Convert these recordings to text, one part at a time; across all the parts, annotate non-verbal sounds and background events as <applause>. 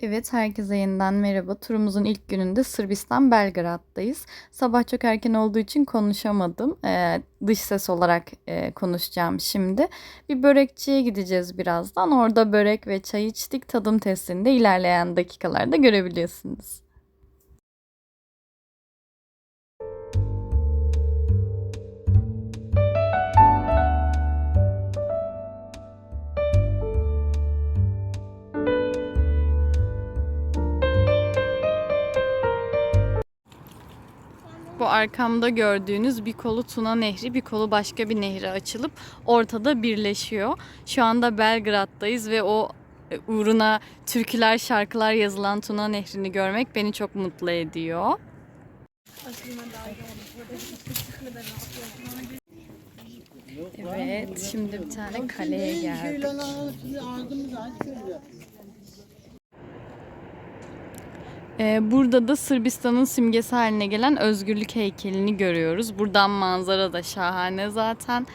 Evet, herkese yeniden merhaba. Turumuzun ilk gününde Sırbistan Belgrad'dayız. Sabah çok erken olduğu için konuşamadım. Ee, dış ses olarak e, konuşacağım şimdi. Bir börekçiye gideceğiz birazdan. Orada börek ve çay içtik. Tadım testini de ilerleyen dakikalarda görebiliyorsunuz. Bu arkamda gördüğünüz bir kolu Tuna Nehri, bir kolu başka bir nehre açılıp ortada birleşiyor. Şu anda Belgrad'dayız ve o e, uğruna türküler, şarkılar yazılan Tuna Nehri'ni görmek beni çok mutlu ediyor. Evet, şimdi bir tane kaleye geldik. Ee, burada da Sırbistan'ın simgesi haline gelen özgürlük heykelini görüyoruz. Buradan manzara da şahane zaten.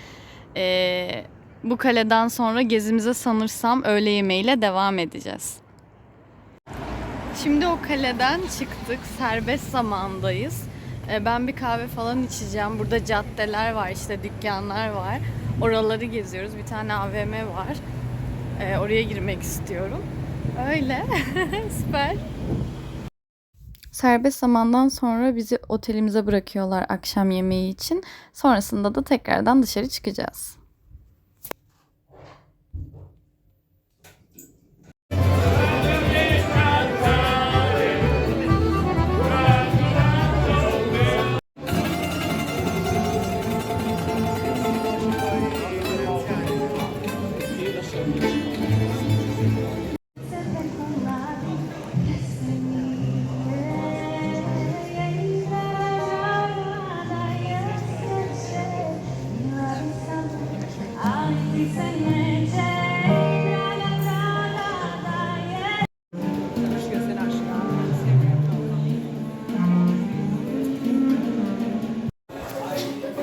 Ee, bu kaleden sonra gezimize sanırsam öğle yemeğiyle devam edeceğiz. Şimdi o kaleden çıktık. Serbest zamandayız. Ee, ben bir kahve falan içeceğim. Burada caddeler var, işte dükkanlar var. Oraları geziyoruz. Bir tane AVM var. Ee, oraya girmek istiyorum. Öyle. <laughs> Süper. Serbest zamandan sonra bizi otelimize bırakıyorlar akşam yemeği için. Sonrasında da tekrardan dışarı çıkacağız.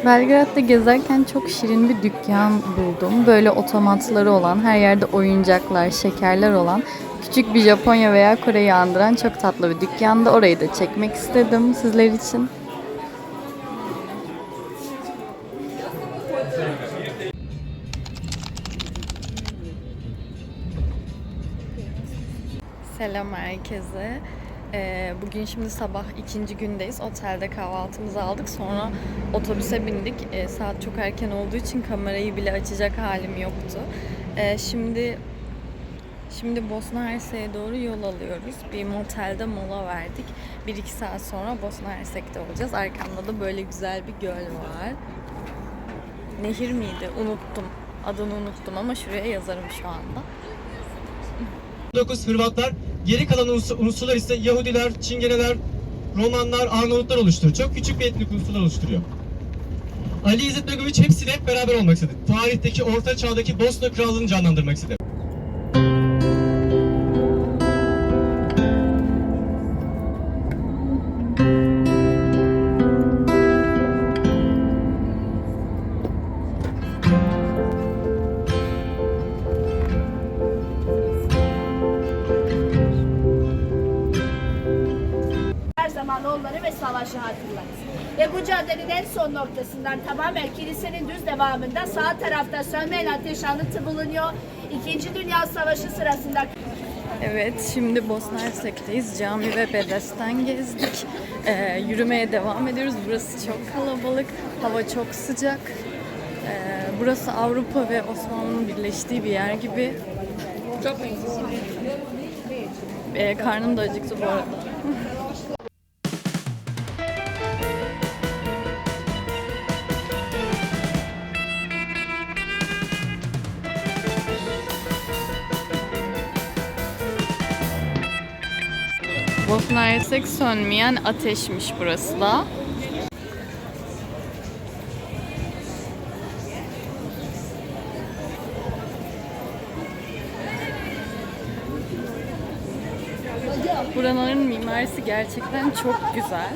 Belgrad'da gezerken çok şirin bir dükkan buldum. Böyle otomatları olan, her yerde oyuncaklar, şekerler olan küçük bir Japonya veya Kore'yi andıran çok tatlı bir dükkanda. Orayı da çekmek istedim sizler için. Selam herkese. Ee, bugün şimdi sabah ikinci gündeyiz. Otelde kahvaltımızı aldık. Sonra otobüse bindik. Ee, saat çok erken olduğu için kamerayı bile açacak halim yoktu. Ee, şimdi şimdi Bosna Hersek'e doğru yol alıyoruz. Bir motelde mola verdik. 1-2 saat sonra Bosna Hersek'te olacağız. Arkamda da böyle güzel bir göl var. Nehir miydi? Unuttum. Adını unuttum ama şuraya yazarım şu anda. 19 Hırvatlar, geri kalan unsu- unsurlar ise Yahudiler, Çingeneler, Romanlar, Arnavutlar oluşturuyor. Çok küçük bir etnik unsurlar oluşturuyor. Ali İzzet Begoviç hepsini hep beraber olmak istedi. Tarihteki, orta çağdaki Bosna Krallığı'nı canlandırmak istedi. Caddenin en son noktasından tamamen kilisenin düz devamında sağ tarafta sönmeyen ateş anıtı bulunuyor. İkinci Dünya Savaşı sırasında Evet, şimdi Bosna Hersek'teyiz. Cami ve bedesten gezdik. Ee, yürümeye devam ediyoruz. Burası çok kalabalık, hava çok sıcak. Ee, burası Avrupa ve Osmanlı'nın birleştiği bir yer gibi. Ee, karnım da acıktı bu arada. Hersek sönmeyen ateşmiş burası da. Buranın mimarisi gerçekten çok güzel.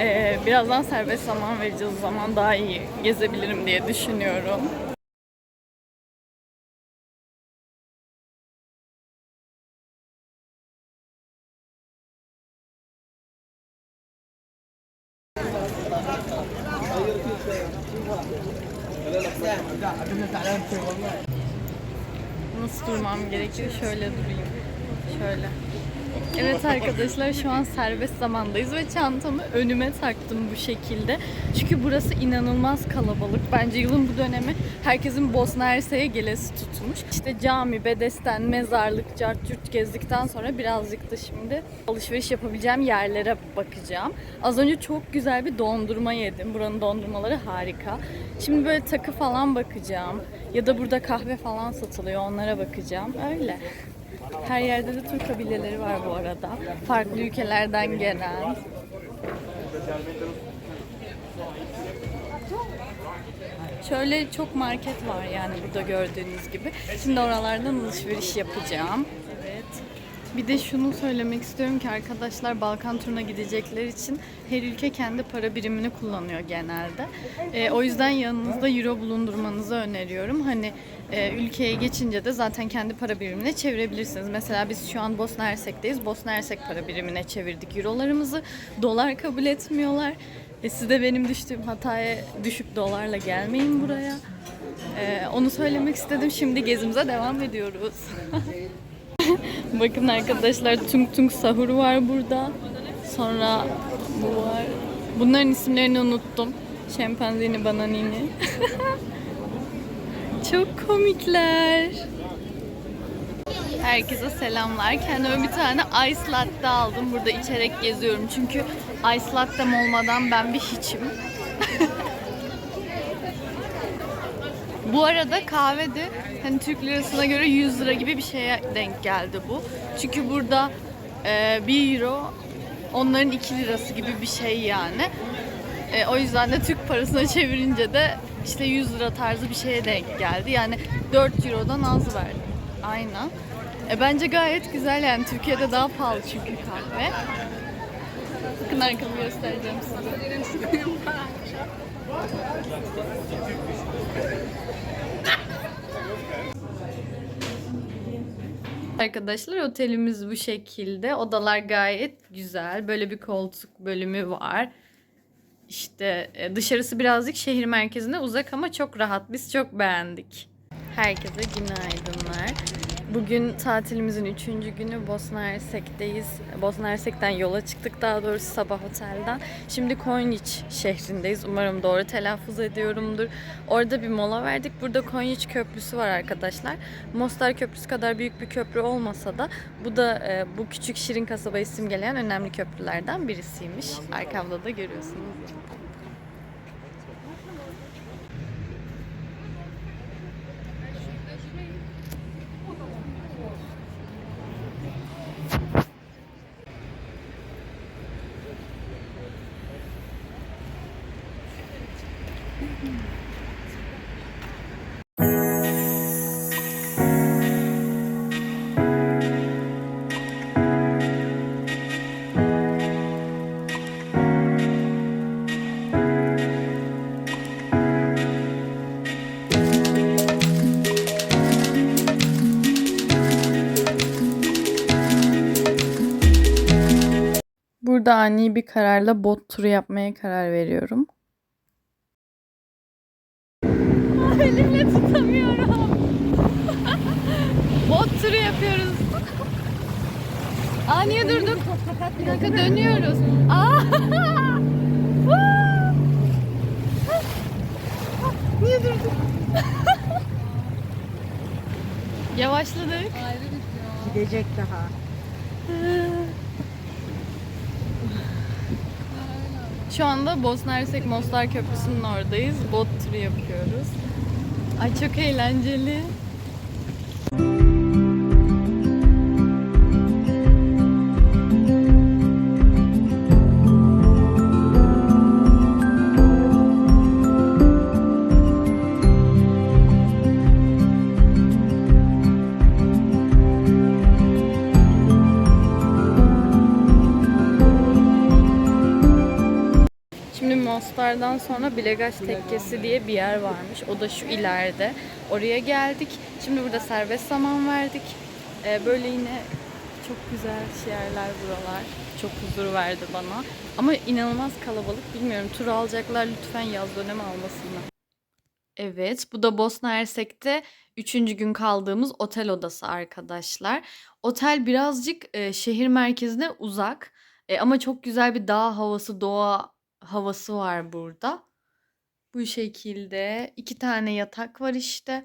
Ee, birazdan serbest zaman vereceğiz. Zaman daha iyi gezebilirim diye düşünüyorum. Nasıl durmam gerekiyor? Şöyle durayım. Şöyle. Evet arkadaşlar şu an serbest zamandayız ve çantamı önüme taktım bu şekilde. Çünkü burası inanılmaz kalabalık. Bence yılın bu dönemi herkesin Bosna Hersek'e gelesi tutmuş. İşte cami, bedesten, mezarlık, cart curt gezdikten sonra birazcık da şimdi alışveriş yapabileceğim yerlere bakacağım. Az önce çok güzel bir dondurma yedim. Buranın dondurmaları harika. Şimdi böyle takı falan bakacağım. Ya da burada kahve falan satılıyor onlara bakacağım. Öyle. Her yerde de Türk kabileleri var bu arada. Farklı ülkelerden gelen. Şöyle çok market var yani burada gördüğünüz gibi. Şimdi oralardan alışveriş yapacağım. Evet. Bir de şunu söylemek istiyorum ki arkadaşlar Balkan turuna gidecekler için her ülke kendi para birimini kullanıyor genelde. Ee, o yüzden yanınızda euro bulundurmanızı öneriyorum. Hani e, ülkeye geçince de zaten kendi para birimine çevirebilirsiniz. Mesela biz şu an Bosna Hersek'teyiz. Bosna Hersek para birimine çevirdik eurolarımızı. Dolar kabul etmiyorlar. E, siz de benim düştüğüm hataya düşüp dolarla gelmeyin buraya. Ee, onu söylemek istedim. Şimdi gezimize devam ediyoruz. <laughs> Bakın arkadaşlar tung tung sahur var burada. Sonra bu var. Bunların isimlerini unuttum. Şempanzini, bananini. <laughs> Çok komikler. Herkese selamlar. Kendime bir tane ice latte aldım. Burada içerek geziyorum. Çünkü ice latte'm olmadan ben bir hiçim. <laughs> Bu arada kahve de hani Türk lirasına göre 100 lira gibi bir şeye denk geldi bu. Çünkü burada e, 1 euro onların 2 lirası gibi bir şey yani. E, o yüzden de Türk parasına çevirince de işte 100 lira tarzı bir şeye denk geldi. Yani 4 eurodan az verdim. Aynen. E, bence gayet güzel yani Türkiye'de daha pahalı çünkü kahve. Bakın arkamı göstereceğim size. Arkadaşlar otelimiz bu şekilde. Odalar gayet güzel. Böyle bir koltuk bölümü var. İşte e, dışarısı birazcık şehir merkezine uzak ama çok rahat. Biz çok beğendik. Herkese günaydınlar. Bugün tatilimizin üçüncü günü Bosna Hersek'teyiz. Bosna Hersek'ten yola çıktık daha doğrusu sabah otelden. Şimdi Konyiç şehrindeyiz. Umarım doğru telaffuz ediyorumdur. Orada bir mola verdik. Burada Konyiç Köprüsü var arkadaşlar. Mostar Köprüsü kadar büyük bir köprü olmasa da bu da e, bu küçük şirin kasabayı simgeleyen önemli köprülerden birisiymiş. Arkamda da görüyorsunuz. Burada ani bir kararla bot turu yapmaya karar veriyorum. Elimle tutamıyorum. <laughs> bot turu yapıyoruz. Aa niye durduk? Bir dakika dönüyoruz. Aa! <laughs> niye durduk? <laughs> Yavaşladık. Gidecek daha. Şu anda Bosna Hersek Mostar Köprüsü'nün oradayız. Bot turu yapıyoruz. Ay çok eğlenceli. Bostar'dan sonra Bilegaç Tekkesi diye bir yer varmış. O da şu ileride. Oraya geldik. Şimdi burada serbest zaman verdik. Ee, böyle yine çok güzel yerler buralar. Çok huzur verdi bana. Ama inanılmaz kalabalık. Bilmiyorum tur alacaklar lütfen yaz dönemi almasınlar. Evet, bu da Bosna Hersek'te üçüncü gün kaldığımız otel odası arkadaşlar. Otel birazcık e, şehir merkezine uzak E, ama çok güzel bir dağ havası, doğa havası var burada. Bu şekilde iki tane yatak var işte.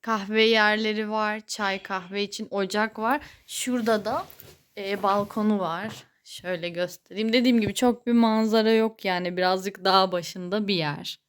Kahve yerleri var, çay kahve için ocak var. Şurada da e, balkonu var. Şöyle göstereyim. Dediğim gibi çok bir manzara yok yani birazcık dağ başında bir yer.